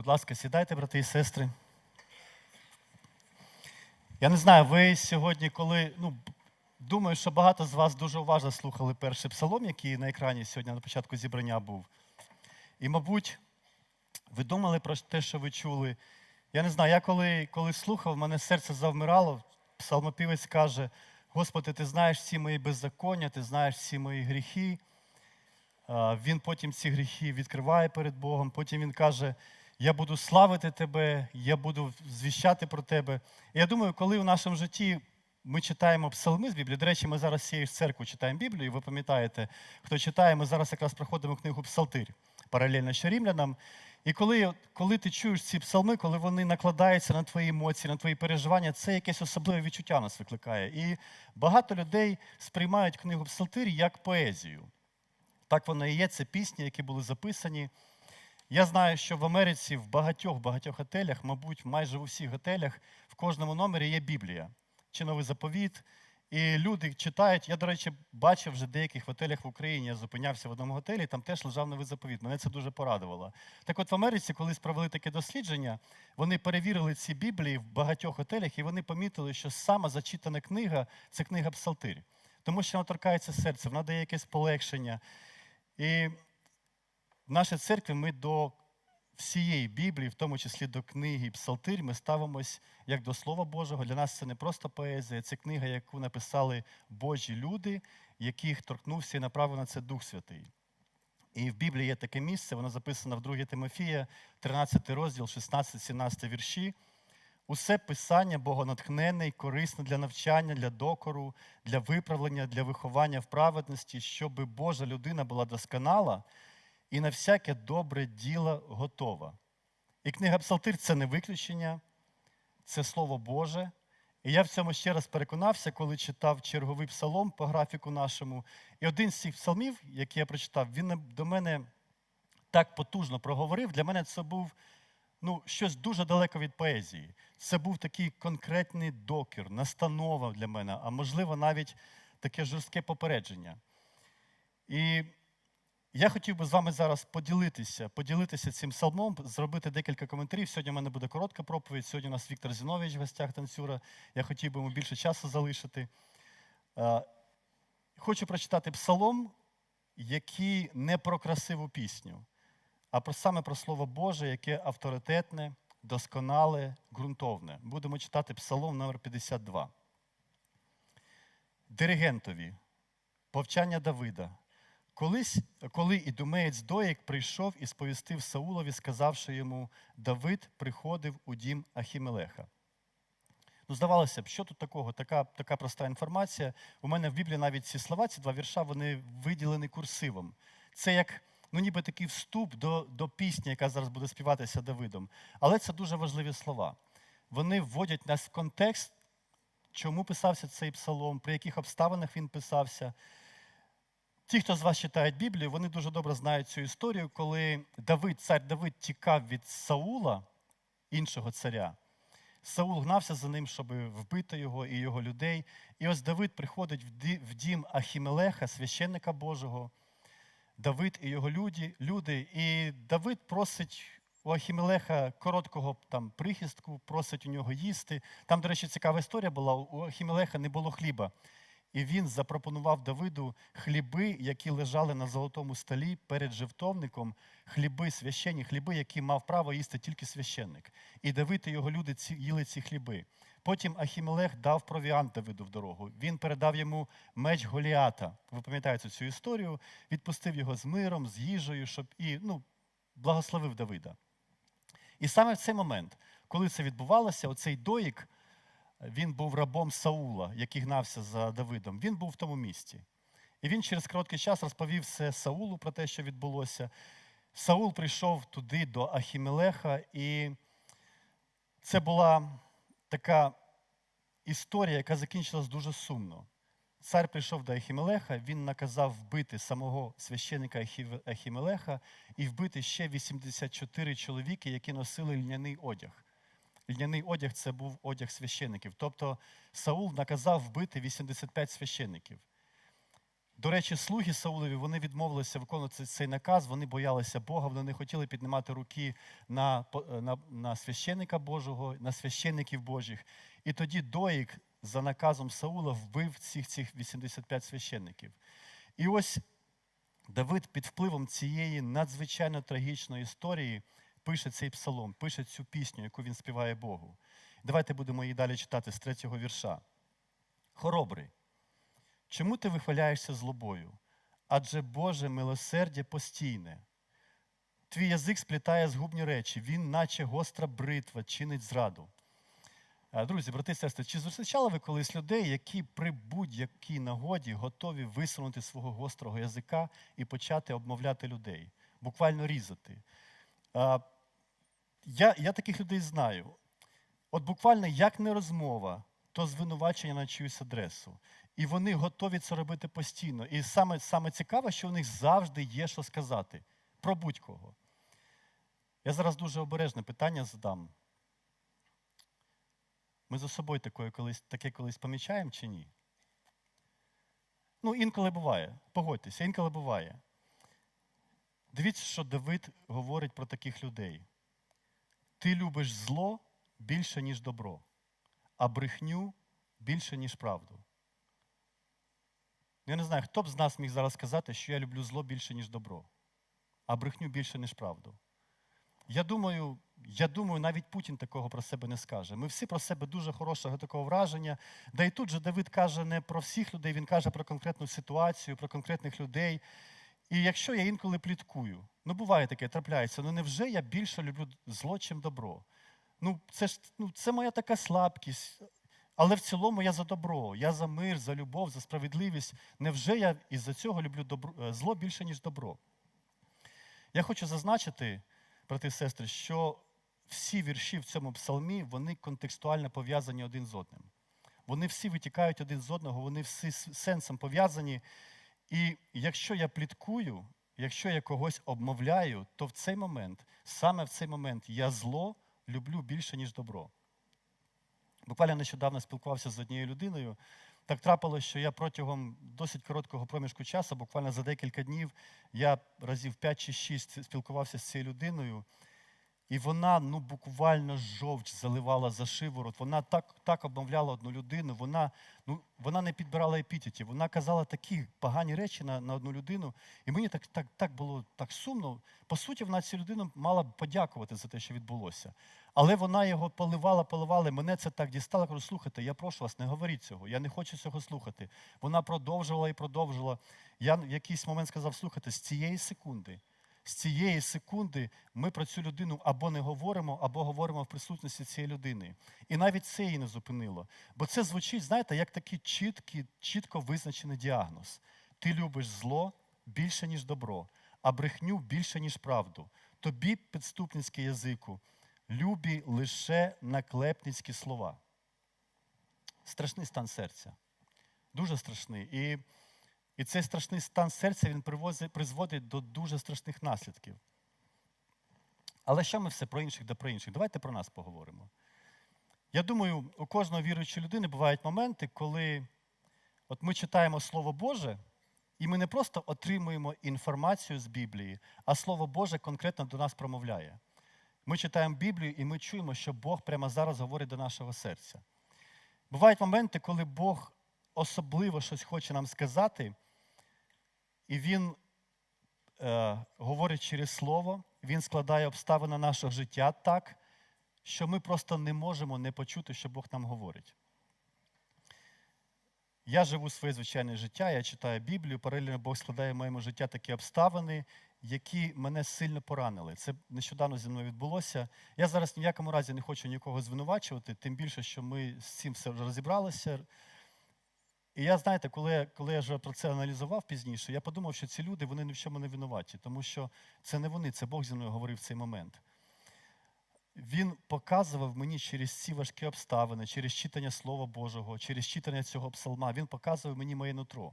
Будь ласка, сідайте, брати і сестри. Я не знаю, ви сьогодні, коли. Ну, думаю, що багато з вас дуже уважно слухали перший псалом, який на екрані сьогодні на початку зібрання був. І, мабуть, ви думали про те, що ви чули. Я не знаю, я коли, коли слухав, мене серце завмирало. Псалмопівець каже: Господи, ти знаєш всі мої беззаконня, ти знаєш всі мої гріхи. Він потім ці гріхи відкриває перед Богом. Потім він каже: Я буду славити тебе, я буду звіщати про тебе. І я думаю, коли в нашому житті ми читаємо псалми з Біблії, до речі, ми зараз всією ж церквою читаємо Біблію, і ви пам'ятаєте, хто читає, ми зараз якраз проходимо книгу Псалтир, паралельно ще рівлянам. І коли, коли ти чуєш ці псалми, коли вони накладаються на твої емоції, на твої переживання, це якесь особливе відчуття нас викликає. І багато людей сприймають книгу Псалтир як поезію. Так воно і є, це пісні, які були записані. Я знаю, що в Америці в багатьох багатьох готелях, мабуть, майже у всіх готелях, в кожному номері є Біблія чи новий заповіт. І люди читають. Я, до речі, бачив вже деяких готелях в Україні. Я зупинявся в одному готелі, там теж лежав новий заповіт. Мене це дуже порадувало. Так от в Америці, коли провели таке дослідження, вони перевірили ці Біблії в багатьох готелях, і вони помітили, що сама зачитана книга це книга Псалтир. Тому що вона торкається серця, вона дає якесь полегшення. І в нашій церкві ми до всієї Біблії, в тому числі до книги Псалтир, ми ставимось як до Слова Божого. Для нас це не просто поезія, це книга, яку написали Божі люди, яких торкнувся і направив на це Дух Святий. І в Біблії є таке місце, воно записано в 2 Тимофія, 13 розділ, 16-17 вірші. Усе писання богонатхненне і корисне для навчання, для докору, для виправлення, для виховання в праведності, щоб Божа людина була досконала і на всяке добре діло готова. І книга Псалтир це не виключення, це Слово Боже. І я в цьому ще раз переконався, коли читав черговий псалом по графіку нашому. І один з цих псалмів, який я прочитав, він до мене так потужно проговорив. Для мене це був ну, щось дуже далеко від поезії. Це був такий конкретний докір, настанова для мене, а можливо, навіть таке жорстке попередження. І я хотів би з вами зараз поділитися, поділитися цим псалмом, зробити декілька коментарів. Сьогодні в мене буде коротка проповідь. Сьогодні у нас Віктор Зінович в гостях танцюра. Я хотів би йому більше часу залишити. Е, Хочу прочитати псалом, який не про красиву пісню, а про саме про Слово Боже, яке авторитетне, досконале, ґрунтовне. Будемо читати псалом номер 52. Диригентові, повчання Давида. Колись, коли ідумеєць Доїк прийшов і сповістив Саулові, сказавши йому, Давид приходив у дім Ахімелеха. Ну, здавалося б, що тут такого? Така, така проста інформація. У мене в Біблії навіть ці слова, ці два вірша, вони виділені курсивом. Це як ну, ніби такий вступ до, до пісні, яка зараз буде співатися Давидом. Але це дуже важливі слова. Вони вводять нас в контекст, чому писався цей псалом, при яких обставинах він писався. Ті, хто з вас читають Біблію, вони дуже добре знають цю історію, коли Давид, цар Давид тікав від Саула, іншого царя. Саул гнався за ним, щоб вбити його і його людей. І ось Давид приходить в дім Ахімелеха, священника Божого. Давид і його люди, люди. І Давид просить у Ахімелеха короткого там прихистку, просить у нього їсти. Там, до речі, цікава історія була: у Ахімелеха не було хліба. І він запропонував Давиду хліби, які лежали на золотому столі перед жертовником, хліби священні, хліби, які мав право їсти тільки священник. І Давид і його люди ці, їли ці хліби. Потім Ахімелех дав провіант Давиду в дорогу. Він передав йому меч Голіата. Ви пам'ятаєте цю історію? Відпустив його з миром, з їжею, щоб і ну, благословив Давида. І саме в цей момент, коли це відбувалося, оцей доїк він був рабом Саула, який гнався за Давидом. Він був в тому місці. І він через короткий час розповів все Саулу про те, що відбулося. Саул прийшов туди до Ахімелеха, і це була така історія, яка закінчилась дуже сумно. Цар прийшов до Ахімелеха, він наказав вбити самого священика Ахімелеха і вбити ще 84 чоловіки, які носили льняний одяг. Льняний одяг це був одяг священиків. Тобто Саул наказав вбити 85 священиків. До речі, слуги Саулові вони відмовилися виконувати цей- наказ, вони боялися Бога, вони не хотіли піднімати руки на, е, на, на священника Божого, на священників Божих. І тоді Доїк за наказом Саула вбив всіх цих 85 священників. І ось Давид під впливом цієї надзвичайно трагічної історії пише цей псалом, пише цю пісню, яку він співає Богу. Давайте будемо її далі читати з третього вірша. Хоробрий, чому ти вихваляєшся злобою? Адже Боже милосердя постійне. Твій язик сплітає згубні речі, він, наче гостра бритва, чинить зраду. Е, Друзі, брати і сестри, чи зустрічали ви колись людей, які при будь-якій нагоді готові висунути свого гострого язика і почати обмовляти людей, буквально різати? Я, я таких людей знаю. От буквально як не розмова, то звинувачення на чиюсь адресу. І вони готові це робити постійно. І саме, саме цікаве, що у них завжди є що сказати про будь-кого. Я зараз дуже обережне питання задам. Ми за собою таке колись, таке колись помічаємо чи ні? Ну, інколи буває. Погодьтеся, інколи буває. Дивіться, що Давид говорить про таких людей. Ти любиш зло більше, ніж добро, а брехню більше, ніж правду. Я не знаю, хто б з нас міг зараз сказати, що я люблю зло більше, ніж добро, а брехню більше, ніж правду. Я думаю, я думаю, навіть Путін такого про себе не скаже. Ми всі про себе дуже хорошого такого враження. Да і тут же Давид каже не про всіх людей, він каже про конкретну ситуацію, про конкретних людей. І якщо я інколи пліткую, ну буває таке, трапляється, ну невже я більше люблю зло, чим добро? Ну, це ж ну, це моя така слабкість. Але в цілому я за добро, я за мир, за любов, за справедливість. Невже я із-за цього люблю добро, е, зло більше, ніж добро? Я хочу зазначити, брати і сестри, що всі вірші в цьому псалмі вони контекстуально пов'язані один з одним. Вони всі витікають один з одного, вони всі сенсом пов'язані. І якщо я пліткую, якщо я когось обмовляю, то в цей момент, саме в цей момент, я зло люблю більше, ніж добро. Буквально нещодавно спілкувався з однією людиною. Так трапилося, що я протягом досить короткого проміжку часу, буквально за декілька днів, я разів 5 чи 6 спілкувався з цією людиною. І вона ну, буквально жовч заливала за шиворот. Вона так, так обмовляла одну людину, вона, ну, вона не підбирала епітетів, вона казала такі погані речі на, на одну людину. І мені так, так, так було так сумно. По суті, вона цю людину мала б подякувати за те, що відбулося. Але вона його поливала, поливала. Мене це так дістало. Кажу, слухайте, я прошу вас, не говоріть цього. Я не хочу цього слухати. Вона продовжувала і продовжувала. Я в якийсь момент сказав: слухайте, з цієї секунди з цієї секунди ми про цю людину або не говоримо, або говоримо в присутності цієї людини. І навіть це її не зупинило. Бо це звучить, знаєте, як такий чіткий, чітко визначений діагноз. Ти любиш зло більше, ніж добро, а брехню більше, ніж правду. Тобі, підступницький язику, любі лише наклепницькі слова. Страшний стан серця. Дуже страшний. І і цей страшний стан серця він призводить до дуже страшних наслідків. Але що ми все про інших да про інших? Давайте про нас поговоримо. Я думаю, у кожної віруючої людини бувають моменти, коли от ми читаємо Слово Боже, і ми не просто отримуємо інформацію з Біблії, а Слово Боже конкретно до нас промовляє. Ми читаємо Біблію і ми чуємо, що Бог прямо зараз говорить до нашого серця. Бувають моменти, коли Бог особливо щось хоче нам сказати, і Він е, говорить через Слово, Він складає обставини нашого життя так, що ми просто не можемо не почути, що Бог нам говорить. Я живу своє звичайне життя, я читаю Біблію, паралельно Бог складає в моєму життя такі обставини, які мене сильно поранили. Це нещодавно зі мною відбулося. Я зараз ні в якому разі не хочу нікого звинувачувати, тим більше, що ми з цим все розібралися. І я, знаєте, коли, коли я вже про це аналізував пізніше, я подумав, що ці люди вони ні в чому не винуваті, тому що це не вони, це Бог зі мною говорив в цей момент. Він показував мені через ці важкі обставини, через читання Слова Божого, через читання цього псалма, він показував мені моє нутро.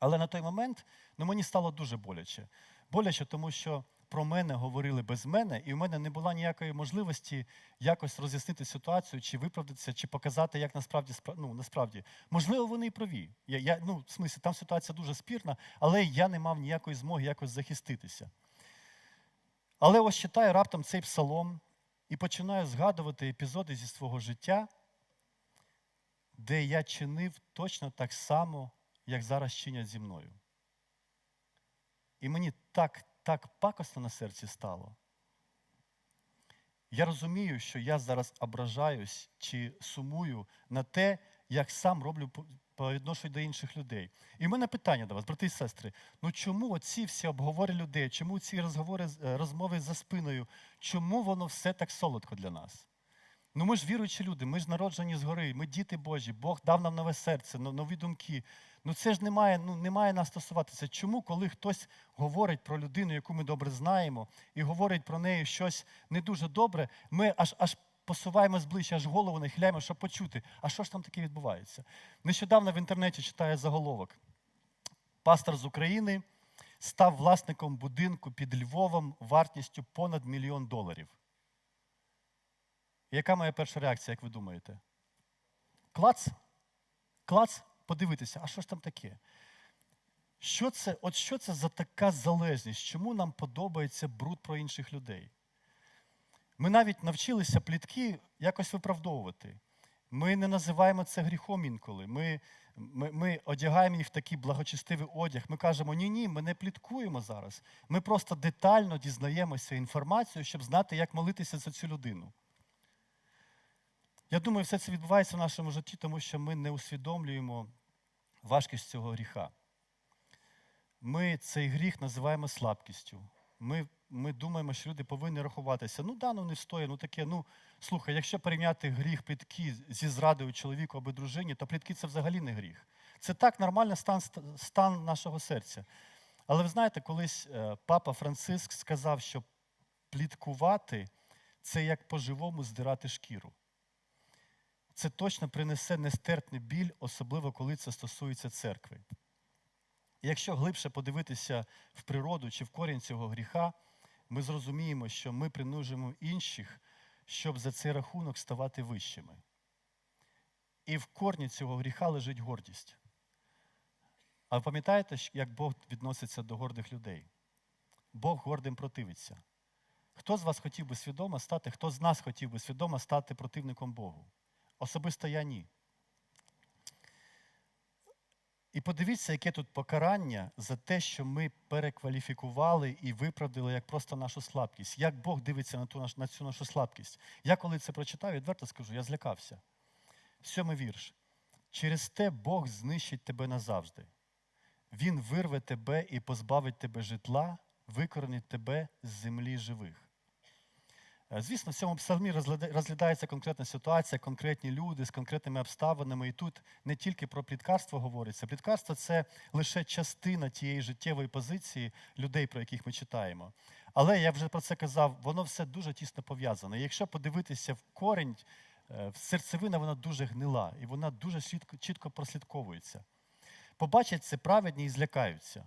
Але на той момент ну, мені стало дуже боляче. Боляче, тому що про мене говорили без мене, і в мене не було ніякої можливості якось роз'яснити ситуацію, чи виправдатися, чи показати, як насправді ну, насправді. Можливо, вони і праві. Я, я, ну, в смислі, там ситуація дуже спірна, але я не мав ніякої змоги якось захиститися. Але ось читаю раптом цей псалом і починаю згадувати епізоди зі свого життя, де я чинив точно так само, як зараз чинять зі мною. І мені так, так пакосно на серці стало. Я розумію, що я зараз ображаюсь чи сумую на те, як сам роблю по- відношенню до інших людей. І в мене питання до вас, брати і сестри: ну чому оці всі обговори людей, чому ці е, розмови за спиною, чому воно все так солодко для нас? Ну ми ж віруючі люди, ми ж народжені згори, ми діти Божі, Бог дав нам нове серце, нові думки. Ну це ж не має, ну, не має нас стосуватися. Чому, коли хтось говорить про людину, яку ми добре знаємо, і говорить про неї щось не дуже добре, ми аж аж посуваємось ближче, аж голову нахиляємо, щоб почути, а що ж там таке відбувається? Нещодавно в інтернеті читаю заголовок. Пастор з України став власником будинку під Львовом вартістю понад мільйон доларів. Яка моя перша реакція, як ви думаєте? Клац? Клац, подивитися, а що ж там таке? Що це, от що це за така залежність? Чому нам подобається бруд про інших людей? Ми навіть навчилися плітки якось виправдовувати. Ми не називаємо це гріхом інколи. Ми, ми, ми одягаємо їх в такий благочестивий одяг. Ми кажемо, ні, ні, ми не пліткуємо зараз. Ми просто детально дізнаємося інформацію, щоб знати, як молитися за цю людину. Я думаю, все це відбувається в нашому житті, тому що ми не усвідомлюємо важкість цього гріха. Ми цей гріх називаємо слабкістю. Ми, ми думаємо, що люди повинні рахуватися. Ну да, ну не встоє, ну таке. Ну слухай, якщо порівняти гріх плітки зі зрадою чоловіку або дружині, то плітки це взагалі не гріх. Це так нормальний стан, стан нашого серця. Але ви знаєте, колись е, папа Франциск сказав, що пліткувати це як по-живому здирати шкіру. Це точно принесе нестерпний біль, особливо коли це стосується церкви. І якщо глибше подивитися в природу чи в корінь цього гріха, ми зрозуміємо, що ми принужуємо інших, щоб за цей рахунок ставати вищими. І в корні цього гріха лежить гордість. А ви пам'ятаєте, як Бог відноситься до гордих людей? Бог гордим противиться. Хто з вас хотів би свідомо стати, хто з нас хотів би свідомо стати противником Богу? Особисто я ні. І подивіться, яке тут покарання за те, що ми перекваліфікували і виправдали як просто нашу слабкість. Як Бог дивиться на, ту, на цю нашу слабкість. Я коли це прочитав, відверто скажу, я злякався. Сьомий вірш. Через те Бог знищить тебе назавжди. Він вирве тебе і позбавить тебе житла, викоренить тебе з землі живих. Е, Звісно, в цьому псалмі розглядається конкретна ситуація, конкретні люди з конкретними обставинами. І тут не тільки про пліткарство говориться. Пліткарство це лише частина тієї життєвої позиції людей, про яких ми читаємо. Але я вже про це казав, воно все дуже тісно пов'язане. Якщо подивитися в корінь, е, серцевина вона дуже гнила, і вона дуже чітко прослідковується. Побачать це праведні і злякаються.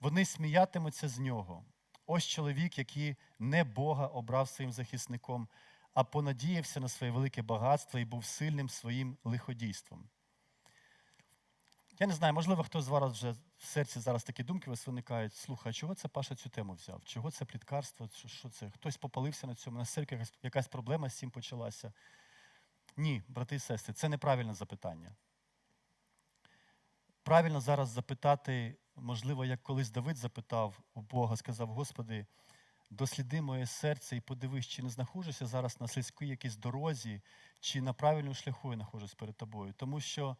Вони сміятимуться з нього. Ось чоловік, який не Бога обрав своїм захисником, а понадіявся на своє велике багатство і був сильним своїм лиходійством. Я не знаю, можливо, хто з вас вже в серці зараз такі думки вас виникають. Слухай, а чого це Паша цю тему взяв? Чого це пліткарство? Що, це? Хтось попалився на цьому, на церкві якась проблема з цим почалася. Ні, брати і сестри, це неправильне запитання. Правильно зараз запитати, можливо, як колись Давид запитав у Бога, сказав: Господи, досліди моє серце і подивись, чи не знаходжуся зараз на слизькій якійсь дорозі, чи на правильному шляху я знаходжусь перед тобою. Тому що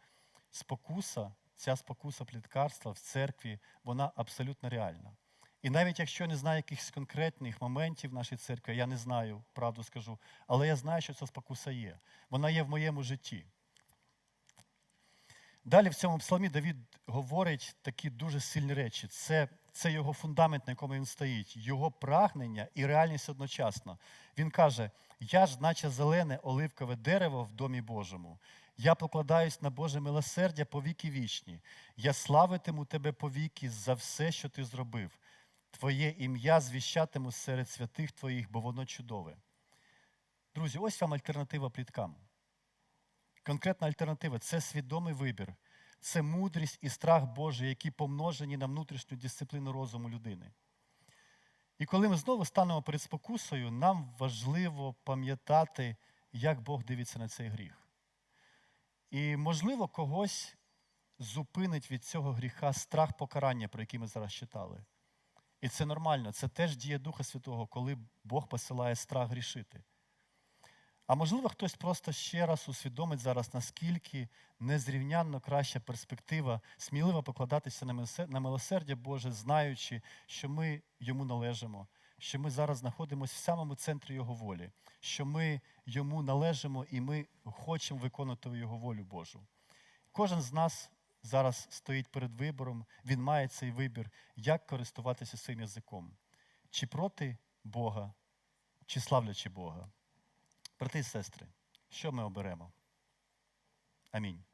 спокуса, ця спокуса пліткарства в церкві, вона абсолютно реальна. І навіть якщо я не знаю якихось конкретних моментів в нашій церкві, я не знаю, правду скажу, але я знаю, що ця спокуса є. Вона є в моєму житті. Далі в цьому псалмі Давід говорить такі дуже сильні речі. Це, це його фундамент, на якому він стоїть, його прагнення і реальність одночасно. Він каже: Я ж, наче зелене оливкове дерево в домі Божому. Я покладаюсь на Боже милосердя по віки вічні. Я славитиму тебе повіки за все, що ти зробив. Твоє ім'я звіщатиму серед святих Твоїх, бо воно чудове. Друзі, ось вам альтернатива пліткам. Конкретна альтернатива це свідомий вибір, це мудрість і страх Божий, які помножені на внутрішню дисципліну розуму людини. І коли ми знову станемо перед спокусою, нам важливо пам'ятати, як Бог дивиться на цей гріх. І, можливо, когось зупинить від цього гріха страх покарання, про який ми зараз читали. І це нормально, це теж дія Духа Святого, коли Бог посилає страх грішити. А можливо, хтось просто ще раз усвідомить зараз, наскільки незрівнянно краща перспектива сміливо покладатися на милосердя Боже, знаючи, що ми йому належимо, що ми зараз знаходимося в самому центрі Його волі, що ми йому належимо і ми хочемо виконувати Його волю Божу. Кожен з нас зараз стоїть перед вибором, він має цей вибір, як користуватися своїм язиком. Чи проти Бога, чи славлячи Бога. Брати і сестри, що ми оберемо? Амінь.